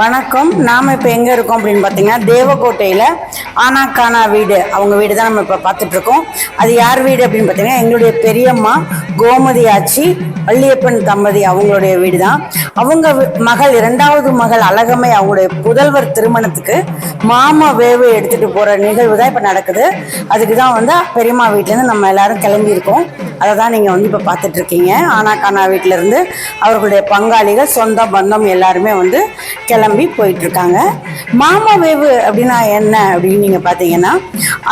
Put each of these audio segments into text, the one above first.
வணக்கம். நாம் இப்போ எங்கே இருக்கோம் அப்படின்னு பார்த்தீங்கன்னா தேவக்கோட்டையில் ஆனாக்கானா வீடு அவங்க வீடு தான் நம்ம இப்போ பார்த்துட்ருக்கோம். அது யார் வீடு அப்படின்னு பார்த்தீங்கன்னா எங்களுடைய பெரியம்மா கோமதி ஆச்சி வள்ளியப்பன் தம்பதி அவங்களுடைய வீடு தான் அவங்க மகள் இரண்டாவது மகள் அழகம்மை அவங்களுடைய புதல்வர் திருமணத்துக்கு மாமா வேவு எடுத்துகிட்டு போகிற நிகழ்வு தான் இப்போ நடக்குது. அதுக்கு தான் வந்து பெரியம்மா வீட்டிலேருந்து நம்ம எல்லாரும் கிளம்பியிருக்கோம். அதை தான் நீங்கள் வந்து இப்போ பார்த்துட்ருக்கீங்க. ஆனாக்கானா வீட்டிலேருந்து அவர்களுடைய பங்காளிகள் சொந்த பந்தம் எல்லாருமே வந்து கிளம்பி போயிட்டுருக்காங்க மாமா வேவு அப்படின்னா என்ன அப்படின்னு நீங்கள் பார்த்தீங்கன்னா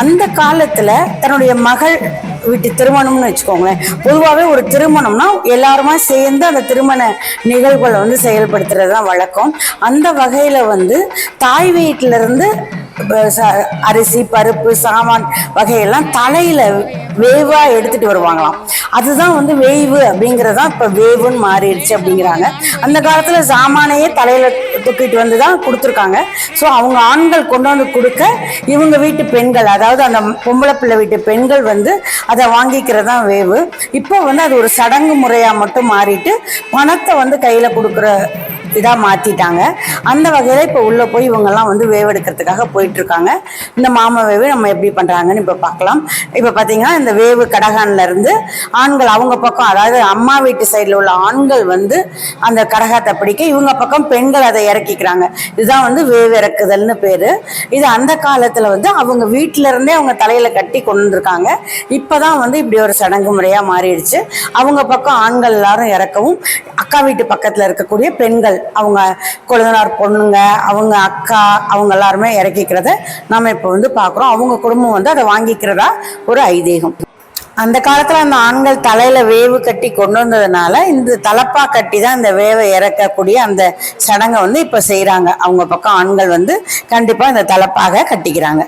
அந்த காலத்தில் தன்னுடைய மகள் வீட்டு திருமணம்னு வச்சுக்கோங்களேன். பொதுவாகவே ஒரு திருமணம்னா எல்லாருமா சேர்ந்து அந்த திருமண நிகழ்வுகளை வந்து செயல்படுத்துறது தான் வழக்கம். அந்த வகையில் வந்து தாய் வீட்டிலேருந்து அரிசி பருப்பு சாமான் வகையெல்லாம் தலையில் வேவாக எடுத்துகிட்டு வருவாங்களாம். அதுதான் வந்து வேவு அப்படிங்கிறது தான் இப்போ வேவுன்னு மாறிடுச்சு அப்படிங்கிறாங்க. அந்த காலத்தில் சாமானையே தலையில் தூக்கிட்டு வந்து தான் கொடுத்துருக்காங்க. ஸோ அவங்க ஆண்கள் கொண்டு வந்து கொடுக்க இவங்க வீட்டு பெண்கள் அதாவது அந்த பொம்பளை பிள்ளை வீட்டு பெண்கள் வந்து அதை வாங்கிக்கிறதான் வேவு இப்போ வந்து அது ஒரு சடங்கு முறையாக மட்டும் மாறிட்டு பணத்தை வந்து கையில் கொடுக்குற இதாக மாற்றிட்டாங்க அந்த வகையில் இப்போ உள்ளே போய் இவங்கெல்லாம் வந்து வேவெடுக்கிறதுக்காக போயிட்டுருக்காங்க. இந்த மாமா வேவு நம்ம எப்படி பண்ணுறாங்கன்னு இப்போ பார்க்கலாம் இப்போ பார்த்தீங்கன்னா இந்த வேவு கடகான்ல இருந்து ஆண்கள் அவங்க பக்கம் அதாவது அம்மா வீட்டு சைடில் உள்ள ஆண்கள் வந்து அந்த கடகத்தை பிடிக்க இவங்க பக்கம் பெண்கள் அதை இறக்கிக்கிறாங்க. இதுதான் வந்து வேவு இறக்குதல்னு பேர். இது அந்த காலத்தில் வந்து அவங்க வீட்டில இருந்தே அவங்க தலையில் கட்டி கொண்டு வந்திருக்காங்க இப்போ தான் வந்து இப்படி ஒரு சடங்கு முறையாக மாறிடுச்சு. அவங்க பக்கம் ஆண்கள் எல்லாரும் இறக்கவும் அக்கா வீட்டு பக்கத்தில் இருக்கக்கூடிய பெண்கள் அவங்க கொழுந்தனார் பொண்ணுங்க அவங்க அக்கா அவங்க எல்லாருமே இறக்கிக்கிறத நம்ம இப்போ வந்து பார்க்குறோம் அவங்க குடும்பம் வந்து அதை வாங்கிக்கிறதா ஒரு ஐதீகம். அந்த காலத்தில் அந்த ஆண்கள் தலையில் வேவு கட்டி கொண்டு வந்ததுனால இந்த தலப்பா கட்டி தான் இந்த வேவை இறக்கக்கூடிய அந்த சடங்கை வந்து இப்போ செய்கிறாங்க அவங்க பக்கம் ஆண்கள் வந்து கண்டிப்பாக இந்த தலப்பாக கட்டிக்கிறாங்க.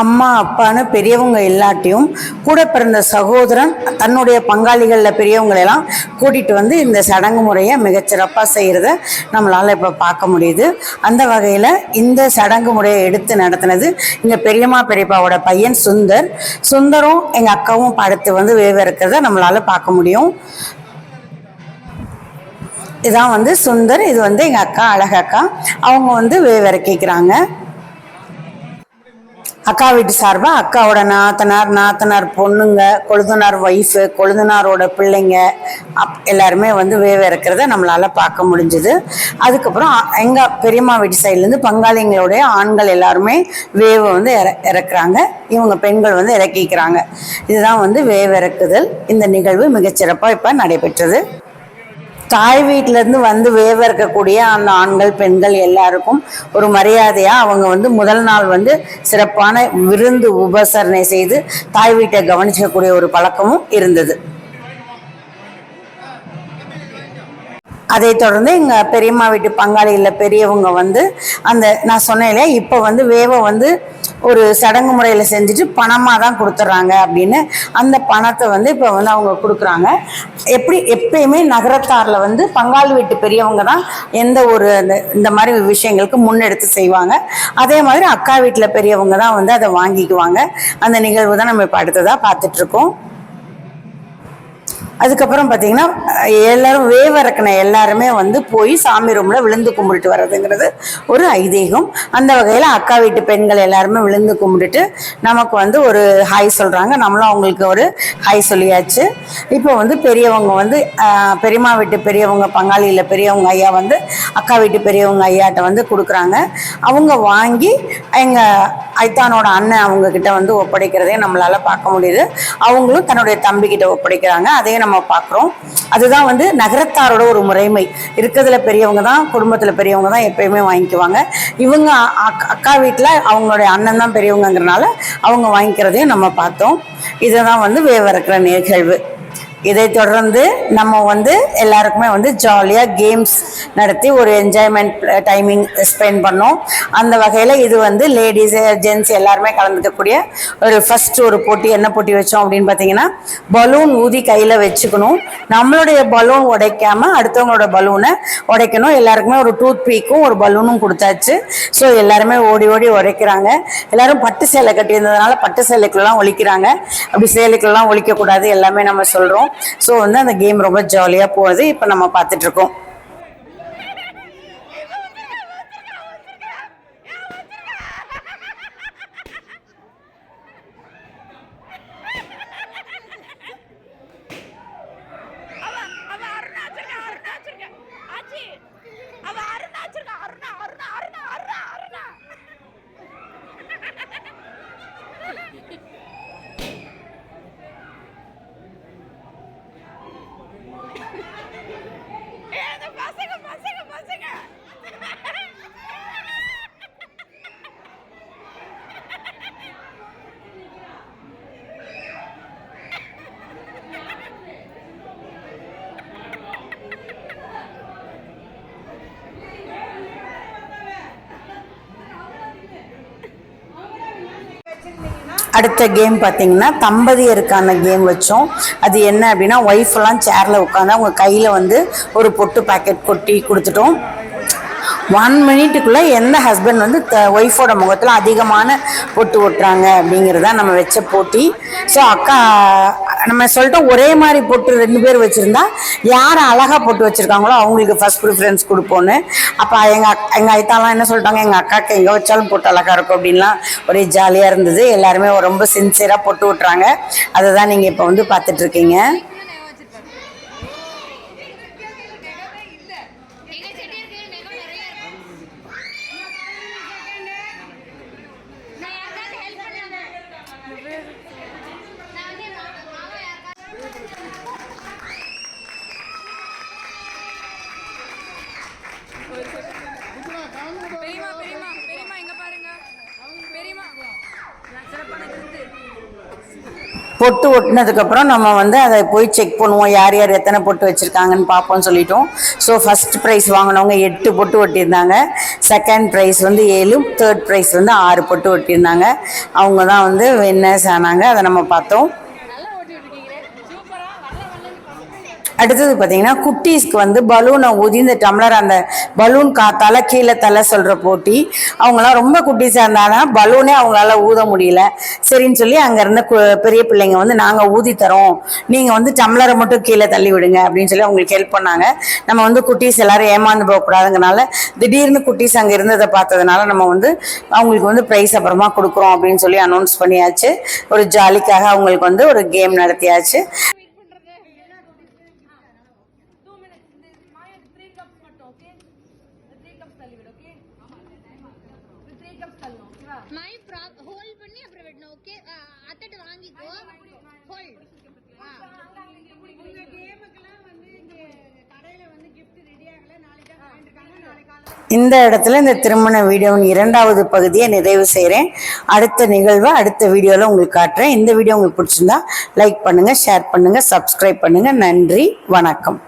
அம்மா அப்பான்னு பெரியவங்க இல்லாட்டியும் கூட பிறந்த சகோதரன் தன்னுடைய பங்காளிகளில் பெரியவங்களெல்லாம் கூட்டிகிட்டு வந்து இந்த சடங்கு முறையை மிகச்சிறப்பாக செய்கிறத நம்மளால் இப்போ பார்க்க முடியுது. அந்த வகையில் இந்த சடங்கு முறையை எடுத்து நடத்தினது இங்கே பெரியம்மா பெரியப்பாவோட பையன் சுந்தர். சுந்தரும் எங்கள் அக்காவும் படுத்து வந்து வேவ இருக்கிறத நம்மளால் பார்க்க முடியும். இதான் வந்து சுந்தர் இது வந்து எங்கள் அக்கா அழகக்கா. அவங்க வந்து வேவிறக்கிக்கிறாங்க அக்கா வீட்டு சார்பாக அக்காவோட நாத்தனார் நாத்தனார் பொண்ணுங்க கொழுந்தனார் ஒய்ஃபு கொழுந்தனாரோட பிள்ளைங்க அப் எல்லாருமே வந்து வேவ இருக்கிறத நம்மளால் பார்க்க முடிஞ்சுது. அதுக்கப்புறம் எங்கள் பெரியம்மா வீட்டு சைட்லேருந்து பங்காளிங்களுடைய ஆண்கள் எல்லாருமே வேவை வந்து இற இறக்குறாங்க. இவங்க பெண்கள் வந்து இறக்கிக்கிறாங்க. இதுதான் வந்து வேவ இறக்குதல் இந்த நிகழ்வு மிகச்சிறப்பாக இப்போ நடைபெற்றது. தாய் வீட்டிலேருந்து வந்து வேவ இருக்கக்கூடிய அந்த ஆண்கள் பெண்கள் எல்லாருக்கும் ஒரு மரியாதையாக அவங்க வந்து முதல் நாள் வந்து சிறப்பான விருந்து உபசரணை செய்து தாய் வீட்டை கவனிக்கக்கூடிய ஒரு பழக்கமும் இருந்தது. அதை தொடர்ந்து எங்கள் பெரியம்மா வீட்டு பங்காளிகளில் பெரியவங்க வந்து அந்த நான் சொன்னேன் இல்லையா இப்போ வந்து வேவை வந்து ஒரு சடங்கு முறையில் செஞ்சுட்டு பணமாக தான் கொடுத்துட்றாங்க அப்படின்னு. அந்த பணத்தை வந்து இப்போ வந்து அவங்க கொடுக்குறாங்க. எப்படி எப்பயுமே நகரத்தாரில் வந்து பங்காளி வீட்டு பெரியவங்க தான் எந்த ஒரு அந்த இந்த மாதிரி விஷயங்களுக்கு முன்னெடுத்து செய்வாங்க. அதே மாதிரி அக்கா வீட்டில் பெரியவங்க தான் வந்து அதை வாங்கிக்குவாங்க. அந்த நிகழ்வு தான் நம்ம இப்போ அடுத்ததாக பார்த்துட்ருக்கோம் அதுக்கப்புறம் பார்த்தீங்கன்னா எல்லாரும் வேவறக்கின எல்லாருமே வந்து போய் சாமி ரூமில் விழுந்து கும்பிட்டுட்டு வர்றதுங்கிறது ஒரு ஐதீகம். அந்த வகையில் அக்கா வீட்டு பெண்கள் எல்லாருமே விழுந்து கும்பிட்டுட்டு நமக்கு வந்து ஒரு ஹாய் சொல்கிறாங்க நம்மளும் அவங்களுக்கு ஒரு ஹாய் சொல்லியாச்சு. இப்போ வந்து பெரியவங்க வந்து பெரியம்மா வீட்டு பெரியவங்க பங்காளியில் பெரியவங்க ஐயா வந்து அக்கா வீட்டு பெரியவங்க ஐயாட்ட வந்து கொடுக்குறாங்க. அவங்க வாங்கி எங்கள் ஐத்தானோட அண்ணன் அவங்கக்கிட்ட வந்து ஒப்படைக்கிறதையும் நம்மளால் பார்க்க முடியுது. அவங்களும் தன்னுடைய தம்பிக்கிட்ட ஒப்படைக்கிறாங்க. அதையும் நம்ம பார்க்குறோம். அதுதான் வந்து நகரத்தாரோட ஒரு முறைமை. இருக்கிறதுல பெரியவங்க தான் குடும்பத்தில் பெரியவங்க தான் எப்பயுமே வாங்கிக்குவாங்க. இவங்க அக்கா வீட்டில் அவங்களுடைய அண்ணன் தான் பெரியவங்கிறனால அவங்க வாங்கிக்கிறதையும் நம்ம பார்த்தோம். இதுதான் வந்து வேவறக்கிற நிகழ்வு இதை தொடர்ந்து நம்ம வந்து எல்லாருக்குமே வந்து ஜாலியாக கேம்ஸ் நடத்தி ஒரு என்ஜாய்மெண்ட் டைமிங் ஸ்பெண்ட் பண்ணோம். அந்த வகையில் இது வந்து லேடிஸ் ஜென்ட்ஸ் எல்லாருமே கலந்துக்கக்கூடிய ஒரு ஃபஸ்ட் ஒரு போட்டி. என்ன போட்டி வச்சோம் அப்படின்னு பார்த்தீங்கன்னா பலூன் ஊதி கையில் வச்சுக்கணும். நம்மளுடைய பலூன் உடைக்காம அடுத்தவங்களோட பலூனை உடைக்கணும். எல்லாருக்குமே ஒரு டூத் பீக்கும் ஒரு பலூனும் கொடுத்தாச்சு. ஸோ எல்லாருமே ஓடி ஓடி உடைக்கிறாங்க. எல்லாரும் பட்டு சேலை கட்டியிருந்ததுனால பட்டு சேலைக்குள்ளலாம் ஒழிக்கிறாங்க. அப்படி சேலைக்குள்ளலாம் ஒழிக்கக்கூடாது. எல்லாமே நம்ம சொல்கிறோம் ஸோ வந்து அந்த கேம் ரொம்ப ஜாலியாக போகுது. இப்போ நம்ம பார்த்துட்டு அடுத்த கேம் பார்த்தீங்கன்னா தம்பதியருக்கான கேம் வச்சோம். அது என்ன அப்படின்னா ஒய்ஃபெல்லாம் சேரில் உட்காந்து அவங்க கையில் வந்து ஒரு பொட்டு பாக்கெட் கொட்டி கொடுத்துட்டோம். ஒன் மினிட்டுக்குள்ளே எந்த ஹஸ்பண்ட் வந்து த ஒய்ஃபோட முகத்தில் அதிகமான பொட்டு ஒட்டுறாங்க அப்படிங்கிறதா நம்ம வச்ச போட்டி. ஸோ அக்கா நம்ம சொல்லிட்டோம் ஒரே மாதிரி போட்டு ரெண்டு பேர் வச்சுருந்தா யார் அழகாக போட்டு வச்சுருக்காங்களோ அவங்களுக்கு ஃபர்ஸ்ட் ப்ரிஃபரன்ஸ் கொடுப்போன்னு அப்போ எங்கள் எங்கள் ஐத்தாலாம் என்ன சொல்லிட்டாங்க? எங்கள் அக்காவுக்கு எங்கே வச்சாலும் போட்டு அழகாக இருக்கும் அப்படின்லாம் ஒரே ஜாலியாக இருந்தது. எல்லாருமே ரொம்ப சின்சியராக போட்டு விட்டுறாங்க. அதை தான் நீங்கள் இப்போ வந்து பார்த்துட்ருக்கீங்க எங்க செட்டியாருக்கு நெகம் நிறைய இருக்கும் நான் யாருக்காவது ஹெல்ப் பண்ணலாமா நான் வந்து என் மாமா மாமா யாருக்காவது பெரியமா பெரியமா பெரியமா எங்க பாருங்க பெரியமா சிறப்பான விருந்து பொட்டு ஒட்டினதுக்கப்புறம் நம்ம வந்து அதை போய் செக் பண்ணுவோம் யார் யார் எத்தனை பொட்டு வச்சுருக்காங்கன்னு பார்ப்போம்னு சொல்லிட்டோம். ஸோ ஃபஸ்ட் ப்ரைஸ் வாங்கினவங்க எட்டு பொட்டு ஒட்டியிருந்தாங்க. செகண்ட் ப்ரைஸ் வந்து ஏழு தேர்ட் ப்ரைஸ் வந்து ஆறு பொட்டு ஒட்டியிருந்தாங்க. அவங்க தான் வந்து வின்னர்ஸ் ஆனாங்க. அதை நம்ம பார்த்தோம். அடுத்தது பார்த்தீங்கன்னா குட்டீஸ்க்கு வந்து பலூனை ஊதி இந்த டம்ளர் அந்த பலூன் காத்தால கீழே தலை சொல்கிற போட்டி. அவங்களாம் ரொம்ப குட்டீஸாக இருந்தாங்கன்னா பலூனே அவங்களால ஊத முடியல. சரின்னு சொல்லி அங்கே இருந்த கு- பெரிய பிள்ளைங்க வந்து நாங்கள் ஊதி தரோம். நீங்கள் வந்து டம்ளரை மட்டும் கீழே தள்ளி விடுங்க அப்படின்னு சொல்லி அவங்களுக்கு ஹெல்ப் பண்ணாங்க. நம்ம வந்து குட்டீஸ் எல்லாரும் ஏமாந்து போகக்கூடாதுங்கனால திடீர்னு குட்டீஸ் அங்கே இருந்ததை பார்த்ததுனால நம்ம வந்து அவங்களுக்கு வந்து ப்ரைஸ் அப்புறமா கொடுக்குறோம் அப்படின்னு சொல்லி அனௌன்ஸ் பண்ணியாச்சு. ஒரு ஜாலிக்காக அவங்களுக்கு வந்து ஒரு கேம் நடத்தியாச்சு. இருக்காங்க. நாளைக்கு காலையில இந்த இடத்துல இந்த திருமண வீடியோவின் இரண்டாவது பகுதியை நிறைவு செய்கிறேன் அடுத்த நிகழ்வை அடுத்த வீடியோவில் உங்களுக்கு காட்டுறேன். இந்த வீடியோ உங்களுக்கு பிடிச்சிருந்தா லைக் பண்ணுங்கள் ஷேர் பண்ணுங்கள் சப்ஸ்கிரைப் பண்ணுங்கள் நன்றி வணக்கம்.